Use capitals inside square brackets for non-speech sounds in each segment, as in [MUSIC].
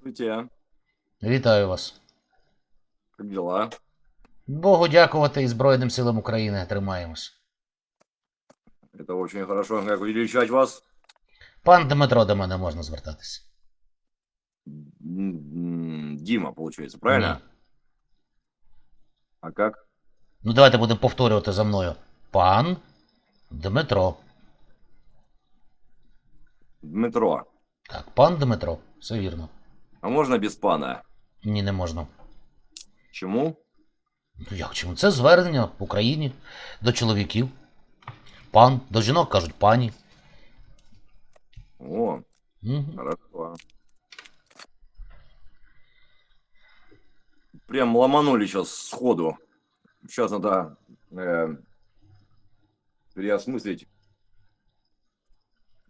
Здравствуйте. Вітаю вас. Как дела? Богу дякувати і Збройним силам України тримаємось. Это очень хорошо. Как величать вас? Пан Дмитро до мене можна м, Дима, получается, правильно? Ні. А как? Ну давайте будемо повторювати за мною. Пан Дмитро. Дмитро. Так, пан Дмитро. Все вірно. А можно без пана? Ні, не можна. Чему? Ну як чому? Це звернення в Україні до чоловіків. Пан, до жінок кажуть пані. О, Мгм. хорошо. Прям ломанули сейчас сходу. Сейчас надо э, переосмыслить.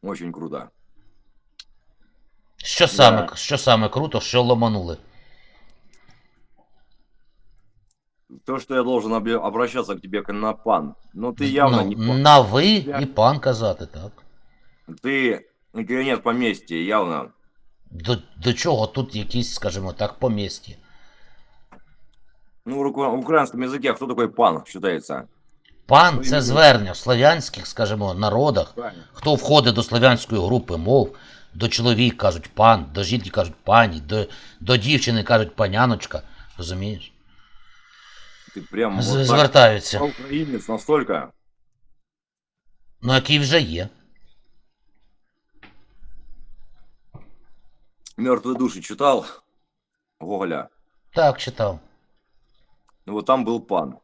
Очень круто. Що саме, Да. що саме круто, що ломанули? То, что я должен обе- обращаться к тебе как на пан. Но ты явно ну, не пан. на ви Я- і пан казати, так. Ты нет поместья, явно. До, до чого тут якісь, скажімо так, помісті? Ну, в руку- в украинском языке кто такой пан считается? Пан Ну, це і- звернення в славянських, скажімо, народах. Правильно. Хто входить до славянської групи мов, до чоловік кажуть пан, до жінки кажуть пані, до, до дівчини кажуть паняночка. Розумієш? Ты прям З- вот так Звертаються. украинец настолько. Ну, який вже є. Мертвые души читал Гоголя. Так, читав. Ну, вот там был пан,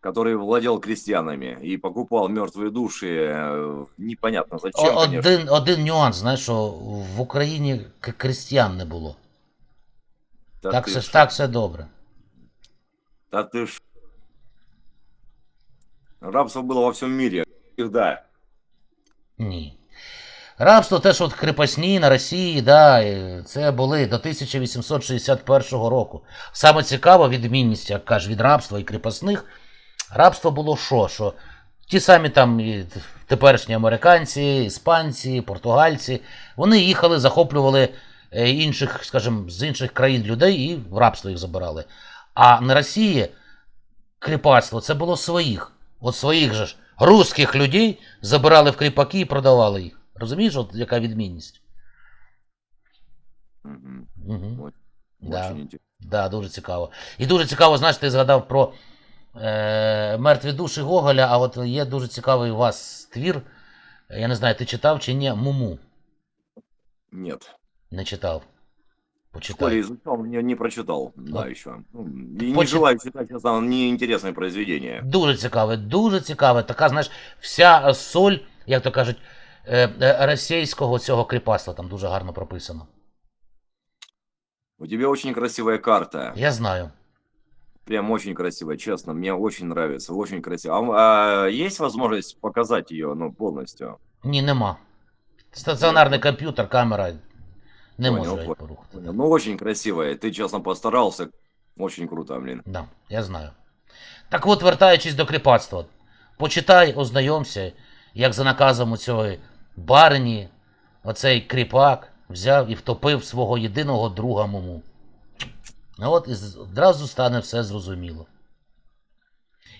который владел крестьянами и покупал мертвые души. э, Непонятно зачем, О- конечно. один, один нюанс, знаєш, що в Україні к- крестьян не було. Да Так, ты все, ж- так все добре. Да ты ж... Рабство было во всем мире. Да. Ні. Рабство теж от крепосні на Росії, да, і це були до 1861 року. Саме цікава відмінність, як кажуть, від рабства і крепосних. Рабство було що? Що ті самі там і теперішні американці, іспанці, португальці, вони їхали, захоплювали е, інших, скажімо, з інших країн людей і в рабство їх забирали. А на Росії кріпацтво це було своїх. От своїх же ж русських людей забирали в кріпаки і продавали їх. Розумієш, от яка відмінність? Угу. Да. Да, дуже цікаво. І дуже цікаво, знаєш, ти згадав про е, мертві душі Гоголя, а от є дуже цікавий у вас твір. Я не знаю, ти читав чи ні? Муму. Нет. Не читав. Почитай. изучал, не, не прочитал. Да, еще. Ну, и не желаю читать, честно, неинтересное произведение. Дуже цікаве, дуже цікаве. Така, знаєш, вся соль, як то кажуть, е, е, російського цього кріпацтва там дуже гарно прописано. У тебя очень красивая карта. Я знаю. Прям очень красивая, честно. Мне очень нравится. Очень красиво. А, а есть возможность показать ее, ну, полностью? Ні, нема. Стаціонарний комп'ютер, камера. Не Понял, можу я понял. порухати. Понял. Ну, очень красивая. Ты, честно, постарался. Очень круто, блин. Да, я знаю. Так от, вертаючись до кріпацтва, почитай, ознайомся, як за наказом у цього барині, оцей кріпак взяв і втопив свого єдиного друга Муму. Ну от і одразу стане все зрозуміло.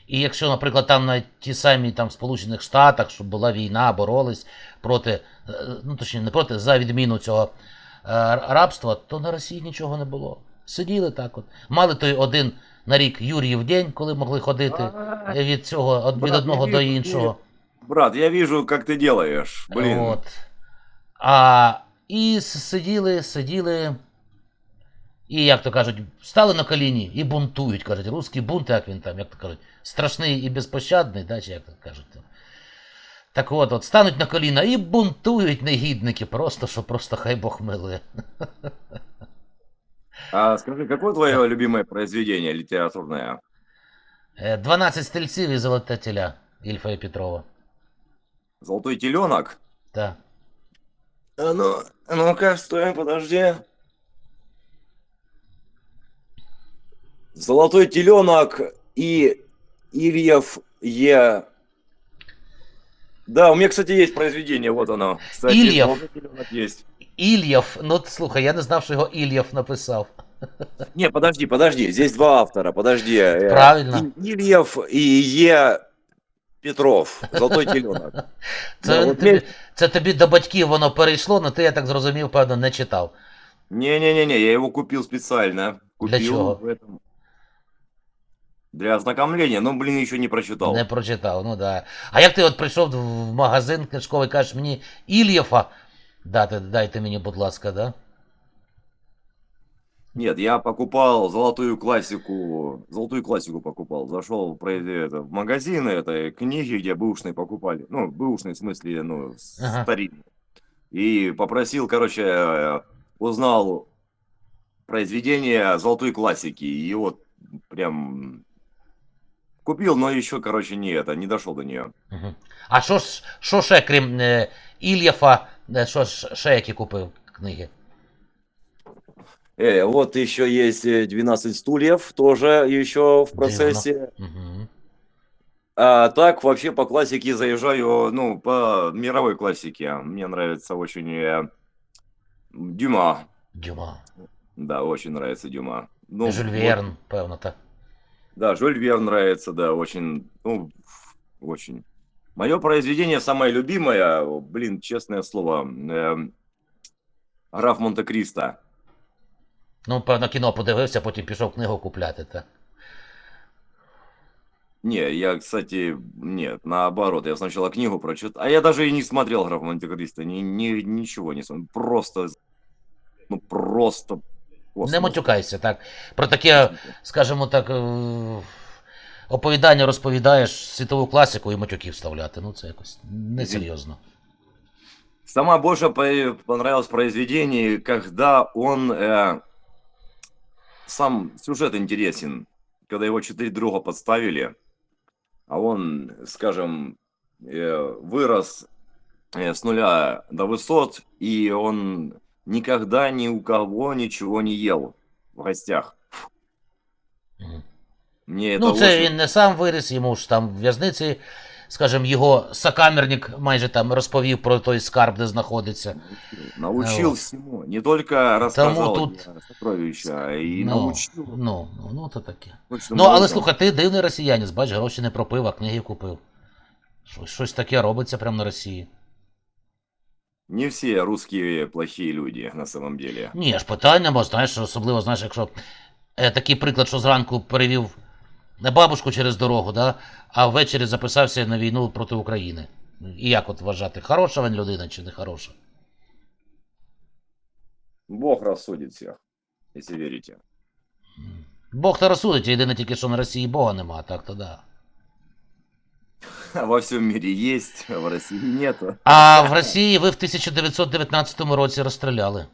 І якщо, наприклад, там на ті самі там Сполучених Штатах, щоб була війна, боролись проти, е, ну точніше, не проти, за відміну цього е, рабства, то на Росії нічого не було. Сиділи так от. Мали той один на рік Юріїв день, коли могли ходити від цього від Брат, одного до іншого. Брат, я вижу, как ты делаешь. Блин. От. А, і сиділи, сиділи. І, як то кажуть, стали на коліні і бунтують, кажуть, русський бунт, як він там, як то кажуть, страшний і безпощадний, да, чи як то кажуть. там. Так от, от стануть на коліна і бунтують негідники, просто, що просто хай Бог милує. А скажи, какое твое любимое произведение литературное? Е, 12 стільців і золоте теля Ільфа і Петрова. Золотой теленок? Так. А ну, а ну-ка, стой, подожди. Золотой теленок и Ильев Е. Да, у меня, кстати, есть произведение, вот оно. Кстати, Ильев. «Золотой теленок» есть. Ільєв. Ну, слухай, я не знав, що його Ільєв написав. Не, подожди, подожди, здесь два автора, подожди. э, Правильно. И- Ильев и Е. Петров, Золотой теленок. [LAUGHS] Це, Да, от тобі, ми- це тобі до батьків воно перейшло, але ти, я так зрозумів, певно, не читав. Не-не-не, я его купил специально. Купил Для чего? в этом. Для ознакомления, но, блин, еще не прочитал. Не прочитав, ну да. А як ти от прийшов в магазин книжковий, кажеш мені Ільєфа дати, дайте мені, будь ласка, да? Нет, я покупал золотую классику, золотую классику покупал. Зашел в, произ- это, в магазин этой книги, где бэушные покупали. Ну, бэушные в смысле, ну, с- Ага. старинные. И попросил, короче, э, узнал произведение золотой классики. И вот прям купил, но еще, короче, не это, не дошел до нее. Угу. А що ж, що ще, крім е, Ільєфа, е, що ж ще які купив книги? Э, вот еще есть э, 12 стульев, тоже еще в процессе. Угу. А так, вообще по классике заезжаю, ну, по мировой классике. Мне нравится очень э, Дюма. Дюма. Да, очень нравится Дюма. Ну, Жюль вот, Верн, певно, так. да, Жюль Верн нравится, да, очень, ну, очень. Мое произведение самое любимое, о, блин, честное слово, эм, Граф Монте-Кристо. Ну, певно, кіно подивився, потім пішов книгу купляти, так. Не, я, кстати, нет, наоборот, я сначала книгу прочитал, а я даже и не смотрел Граф Монте-Кристо, ни, ни, ничего не смотрел, просто, ну, просто Не космос. матюкайся, так. Про таке, скажімо так, е, оповідання розповідаєш світову класику і матюків вставляти. Ну, це якось несерйозно. Сама больше по- понравилось произведение, когда он э, сам сюжет интересен, когда его четыре друга подставили, а он, скажем, э, вырос э, с нуля до высот, и он никогда ни у кого ничего не ел в гостях. Мне это Ну, це очень- він не сам виріс, йому ж там в в'язниці, скажімо, його сокамерник майже там розповів про той скарб, де знаходиться. научил Вот. всему, не только рассказал тут- сокровища, а и ну, научил. ну, ну, ну, то таке. очень Ну, але слухай, ти дивний росіянець, бач, гроші не пропив, а книги купив. Щось таке робиться прямо на Росії. Не все русские плохие люди на самом деле. Ні, ж питань нема, знаєш, особливо, знаєш, якщо е, такий приклад, що зранку перевів на бабушку через дорогу, да, а ввечері записався на війну проти України. І як от вважати, хороша він людина чи не хороша? Бог рассудит всех, если верите. М. Бог то розсудить, єдине тільки, що на Росії Бога нема, так то да. [LAUGHS] Во всем мире есть, а в России нету. А в Росії ви в 1919 році розстріляли.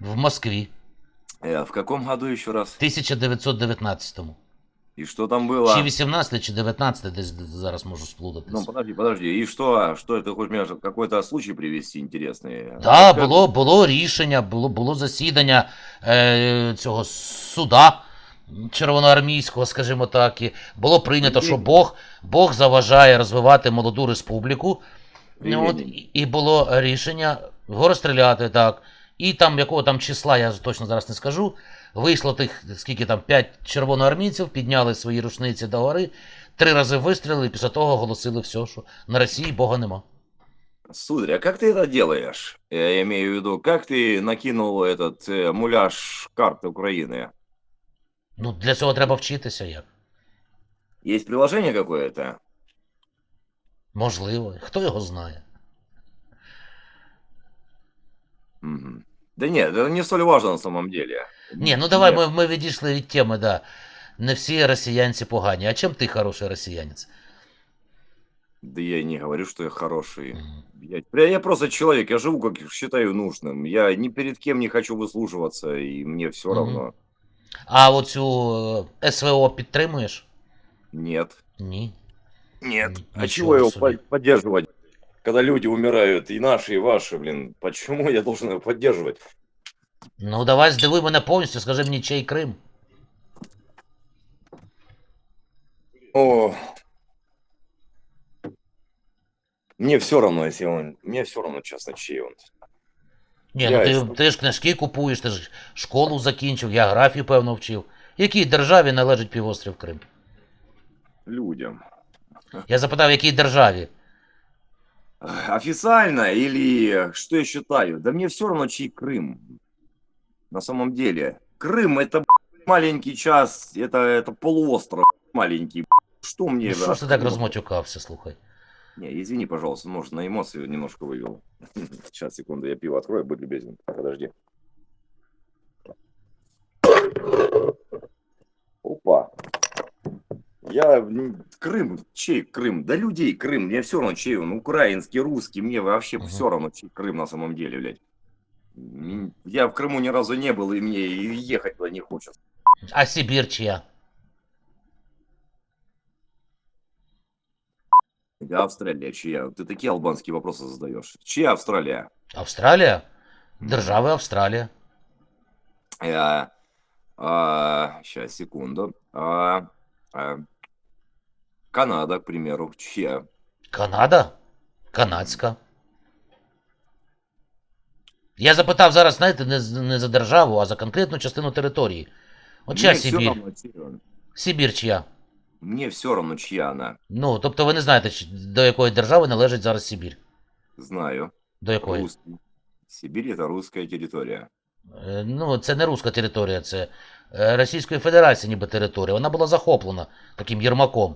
В Москві. Э, в каком году еще раз? В 1919-му. И что там было? Чи 18 чи 19 десь зараз можу сплутатись. Ну, подожди, подожди. И что? Что это? Хочешь мне какой-то случай привести интересный? Так, Как- було, було рішення, було, було засідання е, цього суда червоноармійського, скажімо так, і було прийнято, що Бог, Бог заважає розвивати молоду республіку. Ну, от, і- і було рішення його розстріляти, так. І там якого там числа, я точно зараз не скажу. Вийшло тих, скільки там, п'ять червоноармійців, підняли свої рушниці до гори, три рази вистрілили, і після того оголосили все, що на Росії Бога нема. Сударь, а как ты это делаешь? Я имею в виду, как ты накинул этот э, муляж карты Украины? Ну, для цього треба вчитися як. Есть приложение какое-то? Можливо, хто його знає. Мгм. Да нет, это не столь важно на самом деле. Ні, ну давай Нет. ми, ми відійшли від теми, да. Не всі росіянці погані. А чим ти хороший росіянець? Да я и не говорю, что я хороший. Мгм. Я, бля, я просто человек, я живу, как считаю нужным. Я ни перед кем не хочу выслуживаться, и мне все Мгм. равно. А оцю е, СВО підтримуєш? Нет. Ні. Нет. М, А ничего чего его себе. по- поддерживать? Когда люди умирают, и наши, и ваши, блин, почему я должен его поддерживать? Ну давай здивуй мене повністю, скажи мені, чий Крим. О. Мне все равно, если он... Мне все равно, честно, чей он. Ні, Я ну ти, існую. ти ж книжки купуєш, ти ж школу закінчив, географію, певно, вчив. Якій державі належить півострів Крим? Людям. Я запитав, якій державі? Ах, Официально или что я считаю? Да мне все равно, чей Крым. На самом деле. Крым это б***ь, маленький час, это, это полуостров маленький. б***ь. Что мне... Ну, що от ж ти так Крыма? розмотюкався, слухай. Не, извини, пожалуйста, может, на эмоции немножко вывел. [LAUGHS] Сейчас, секунду, я пиво открою, будь любезен. Подожди. Опа. Я... м, Крым, чей Крым? Да людей Крым, мне все равно, чей он, украинский, русский, мне вообще Мгм. все равно, чей Крым на самом деле, блядь. Я в Крыму ни разу не был, и мне и ехать туда не хочется. А Сибір чия? Да, Австралия чья? Ты такие албанские вопросы задаешь. Чья Австралия? Австралія? Держава Австралія. Э, а, сейчас, секунду. А, а, Канада, к примеру, чья? Канада? Канадська. Я запитав зараз, знаєте, не, з- не за державу, а за конкретну частину території. От чия Мне все Сибір? равно, чья она. Сибір чия? Мне все равно, чья она. Ну, тобто ви не знаєте, чи- до якої держави належить зараз Сибір. Знаю. До якої? Русский. Сибирь это русская территория. Е, Ну, це не руська територія, це е, Російської Федерації ніби територія. Вона була захоплена таким Єрмаком,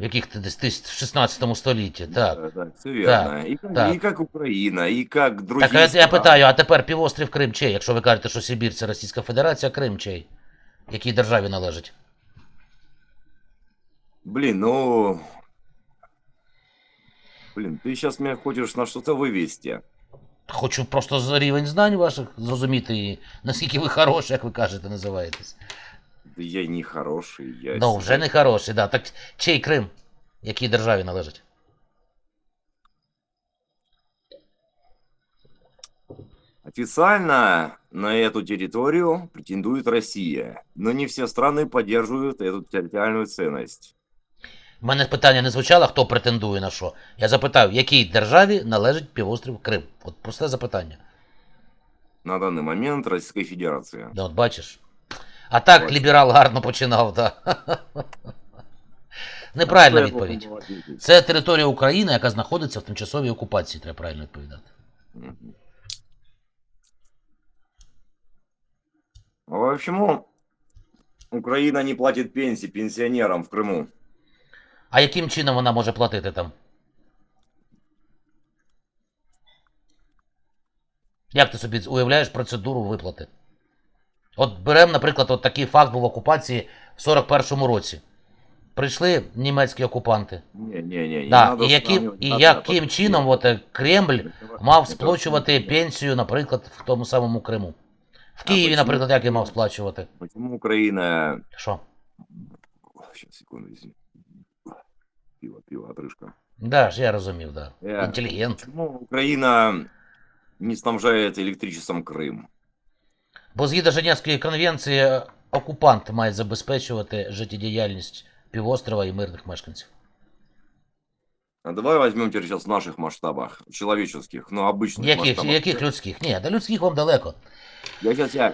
в яких десь тис- в 16 столітті. Так. Да, да, все верно. и, как, так. и как Украина, и как другие Так а я, я страны. питаю, а тепер півострів Крим чий? Якщо ви кажете, що Сибір це Російська Федерація, Крим чий? Якій державі належить? Блин, ну... Блин, ты сейчас меня хочешь на что-то вывести. Хочу просто за рівень знань ваших зрозуміти, і наскільки ви хороші, як ви кажете, називаєтесь. Да я не хороший, я... Ну, вже не хороші, да. Так чий Крим? Якій державі належить? Официально на эту территорию претендует Россия, но не все страны поддерживают эту территориальную ценность. У мене питання не звучало, хто претендує на що. Я запитав, якій державі належить півострів Крим? От просте запитання. На данный момент Российской Федерации. Да, от бачиш. А так Ось. ліберал гарно починав, так. Неправильна Что я должен відповідь. был ответить? Це територія України, яка знаходиться в тимчасовій окупації, треба правильно відповідати. Мгм. А Почему Украина не платит пенсии пенсионерам в Крыму? А яким чином вона може платити там? Як ти собі уявляєш процедуру виплати? От беремо, наприклад, от такий факт був в окупації в 41-му році. Прийшли німецькі окупанти. Не, не, не Да, і яким, і яким чином от, е, Кремль мав сплачувати пенсію, наприклад, в тому самому Криму? В Києві, наприклад, як він мав сплачувати? Почему Украина... Що? Сейчас, секунду, извини. Пиво, пиво, отрыжка. Да, ж я розумів, да. Е, Інтелігент. Почему Украина не снабжает электричеством Крым? Бо згідно Женевської конвенції, е, окупант має забезпечувати життєдіяльність півострова і мирних мешканців. А давай возьмем теперь сейчас в наших масштабах, человеческих, ну, обычных Яких, масштабах. яких людських? Ні, до людських вам далеко. Я сейчас я...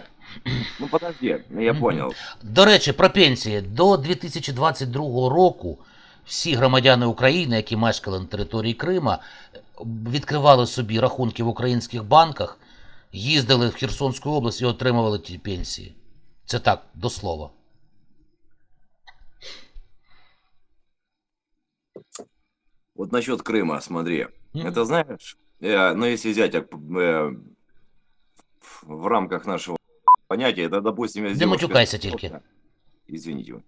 Ну, подожди, ну, я Мгм. понял. До речі, про пенсії. До 2022 року всі громадяни України, які мешкали на території Крима, відкривали собі рахунки в українських банках, їздили в Херсонську область і отримували ті пенсії. Це так, до слова. Вот насчет Крыма, смотри. Мгм. Это знаешь, э, ну, если взять как, э, в рамках нашего понятия, это, допустим, я с Не девушкой матюкайся встречался. только. Извините.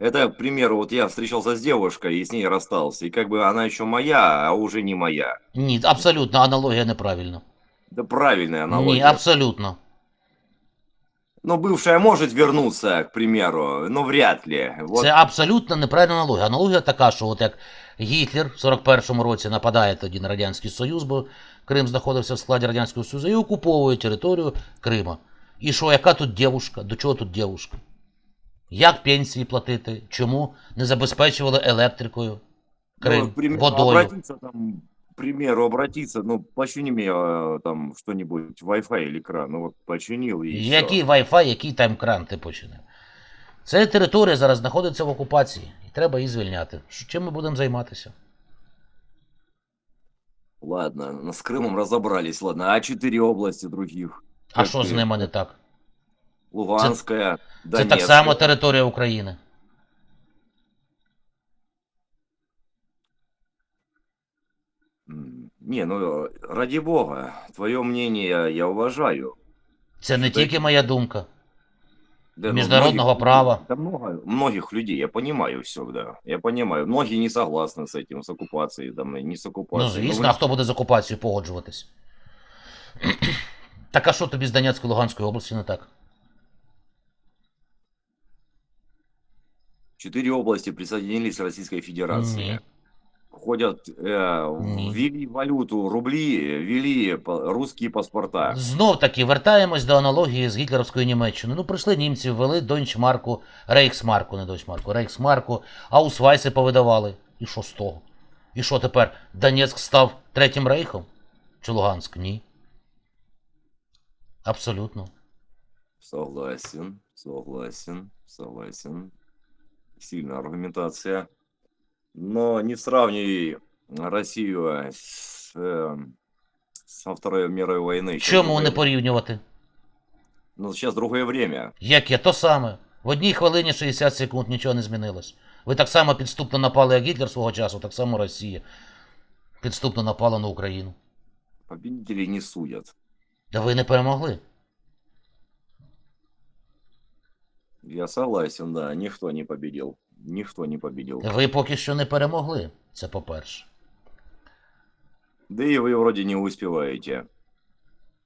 Это, к примеру, вот я встречался с девушкой и с ней расстался, и как бы она еще моя, а уже не моя. Ні, абсолютно аналогія неправильна. Да правильная Ні, аналогия. абсолютно. Но бывшая может вернуться, к примеру, но вряд ли. Вот Це абсолютно неправильна аналогія. Аналогія така, що от як Гітлер в 41-му році нападає тоді на Радянський Союз, бо Крим знаходився в складі Радянського Союзу, і окуповує територію Крима. І що, яка тут дівушка? До чого тут дівушка? Як пенсії платити? Чому не забезпечували електрикою Крим Ну, к примеру, водою. обратиться там, к примеру, обратиться, ну, почини мне э, там что-нибудь, Wi-Fi или кран, ну вот починил и Який Wi-Fi, який тайм-кран ти починив? Ця територія зараз знаходиться в окупації, і треба її звільняти. Що- Чим ми будемо займатися? Ладно, ну, с Крымом разобрались, ладно, а четыре области других? А Як що з ти? ними не так? Луганская, Це Донецкая. так само територія України. М, Не, ну, ради бога, твое мнение я, я уважаю. Це не Що тільки моя думка. Да, ну, Международного многих права. людей- Да много, многих людей, я понимаю все, да. Я понимаю. Многие не согласны с этим, с оккупацией, там, и не с Ну, оккупацией. звісно, вы- а хто буде з окупацією погоджуватись? Так а що тобі з Донецької Луганської області не так? Четыре области присоединились к Российской Федерации. Ні. Ходят, э, ввели валюту, рубли, ввели русские паспорта. Знов таки вертаємось до аналогії з гітлерівською Німеччиною. Ну, прийшли німці, ввели Дойчмарку, Рейхсмарку, не Дойчмарку, Рейхсмарку, Аусвайси повидавали. І що з того? І що тепер? Донецьк став третім рейхом? Чи Луганськ? Ні. Абсолютно. Согласен, согласен, согласен. Сильная аргументация. Но не сравнивай Россию с, э, со Второй мировой войны. Чому не порівнювати? Ну, сейчас другое время. Яке то саме. В одній хвилині 60 секунд нічого не змінилось. Ви так само підступно напали, як Гітлер свого часу, так само Росія. Підступно напала на Україну. Победителей не судят. Та ви не перемогли. Я согласен, да, никто не победил. Никто не победил. Ви поки що не перемогли. Це по-перше. Да и вы вроде не успеваете.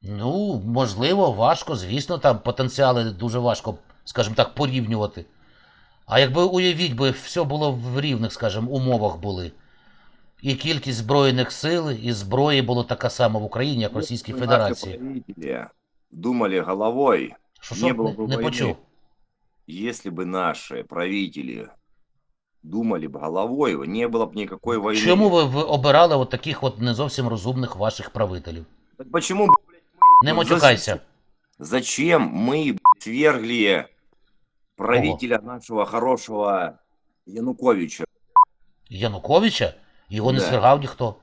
Ну, можливо, важко, звісно, там потенціали дуже важко, скажімо так, порівнювати. А якби уявіть би, все було в рівних, скажімо, умовах були. І кількість збройних сил, і зброї було така сама в Україні, як в Російській Федерації. Думали головой, Що, не було не, не почув? если бы наши правители думали бы головой, не было бы никакой войны. Чому ви, ви обирали от таких от не зовсім розумних ваших правителів? Так почему, блядь, мы... Не Ну, матюкайся. Зачем мы блядь, свергли правителя нашего хорошего Януковича? Януковича? Його не Да. свергав ніхто.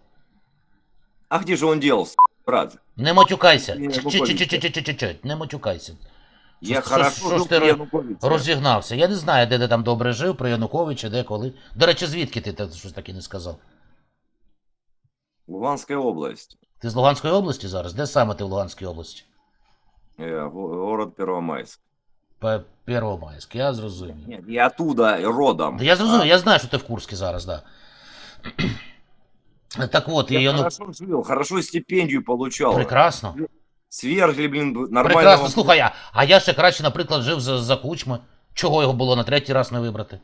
А где же он делся, брат? Не матюкайся. Ні, Чи-чи-чи-чи-чи-чи-чи. Не матюкайся. Я Що- хорошо що ж ти при. Розігнався. Я не знаю, де ти там добре жив, при Януковича, де коли. До речі, звідки ти те щось таке не сказав? Луганская область, Ти з Луганської області зараз? Де саме ти в Луганській області? э, го- город Первомайск. По Первомайськ, я зрозумів. Нет, не оттуда родом. Да я зрозумів, а я знаю, що ти в Курській зараз, так. Да. [CLEARS THROAT] Так от, і я Яну... хорошо жил, хорошо стипендию получал. Прекрасно. Свергли, блин, нормально. Прекрасно, слухай, а, а я ще краще, наприклад, жив за, за кучми. Чого його було на третій раз не вибрати?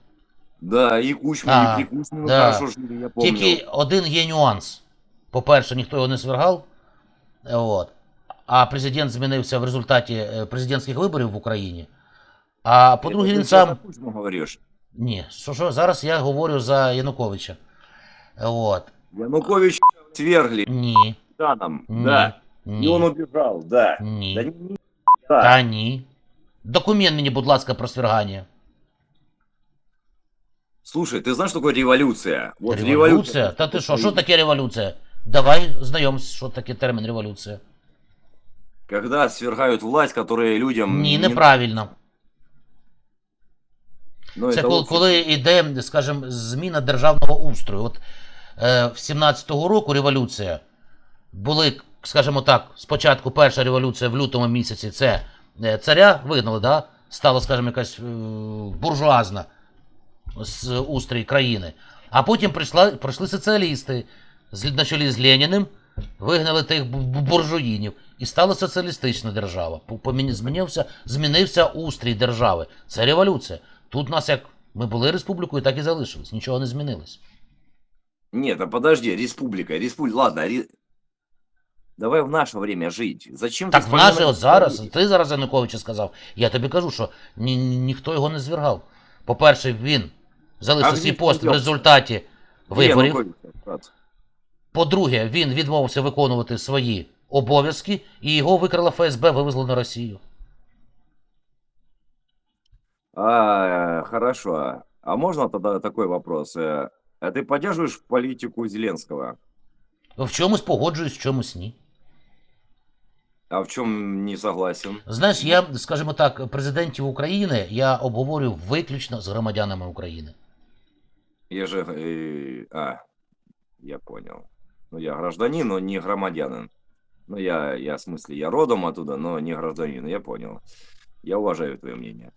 Да, и Кучма, А, и при Кучме мы да. хорошо жили, я помню. Тільки один є нюанс. По-перше, ніхто його не свергав. Е, От. А президент змінився в результаті е, президентських виборів в Україні. А по-друге, Это він ты сейчас сам. за Кучму говоришь. Ні, що, що, зараз я говорю за Януковича. Е, От. Янукович свергли Ні. да, нам, Ні. да. И он Ні. убежал, да. Да Ні. не- да. Та ні. Документ мені, будь ласка, про свергання. Слушай, ты знаешь, что такое революция? Вот революція? Та ти що, що таке революція? Давай знайомся, що таке термін революція. Когда свергают власть, которая людям... Ні, неправильно. Ну, Це это коли, вот- коли йде, скажімо, зміна державного устрою. От е, в 17-го року революція. Були, скажімо так, спочатку перша революція в лютому місяці це е, царя вигнали, да? стало, скажімо, якась е, буржуазна з устрій країни. А потім прийшла, прийшли соціалісти на чолі з Леніним, вигнали тих бу- бу- буржуїнів. І стала соціалістична держава. Змінився, змінився устрій держави. Це революція. Тут нас як ми були республікою, так і залишились. Нічого не змінилось. Нет, а подожди, республика, республика, ладно, давай в наше время жить. Зачем ты Так в вспоминаешь наше от зараз, историю? ти зараз Януковича сказав. Я тобі кажу, що ні, ні- ніхто його не звергав. По-перше, він залишив А свій він пост в подівся. результаті виборів. Януковича, брат. По-друге, він відмовився виконувати свої обов'язки, і його викрила ФСБ, вивезло на Росію. А, хорошо. А можно тогда такой вопрос? Э, А ты поддерживаешь политику Зеленского? В чомусь погоджуюсь, в чомусь ні. А в чем не согласен? Знаєш, я, скажімо так, президентів України я обговорюю виключно з громадянами України. Я же... э, а, я понял. Ну, я гражданин, но не громадянин. Ну, я, я, в смысле, я родом оттуда, но не гражданин. Я понял. Я уважаю твое мнение.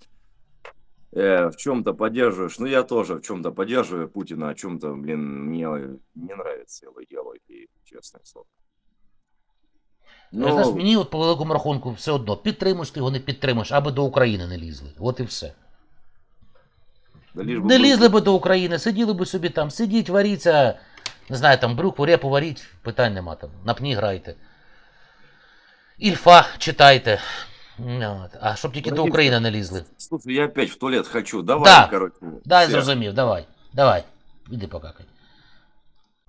Э, в чем-то поддерживаешь. Ну, я тоже в чем-то поддерживаю Путина, а в чем-то, блин, мне не нравится его идеология, честное слово. Ну, Знаєш, мені от по великому рахунку все одно, підтримуєш ти його, не підтримуєш, аби до України не лізли. От і все. да лишь бы Не был- лізли би до України, сиділи би собі там, сидіть, варіться, не знаю, там брюкву, репу варіть, питань нема там, на пні грайте. Ільфа читайте. Ну, от. А щоб тільки до. України не лізли. Слушай, я опять в туалет хочу. Давай, Да. короче. Да, я зрозумів, давай, давай, іди покакай.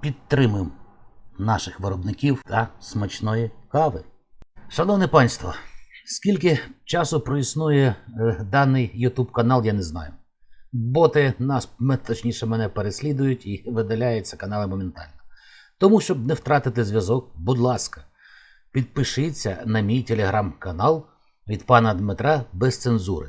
Підтримуємо наших виробників та смачної кави. Шановне панство, скільки часу проіснує е, даний YouTube канал, я не знаю. Боти нас, точніше, мене переслідують і видаляються канали моментально. Тому, щоб не втратити зв'язок, будь ласка, підпишіться на мій телеграм-канал від пана Дмитра без цензури,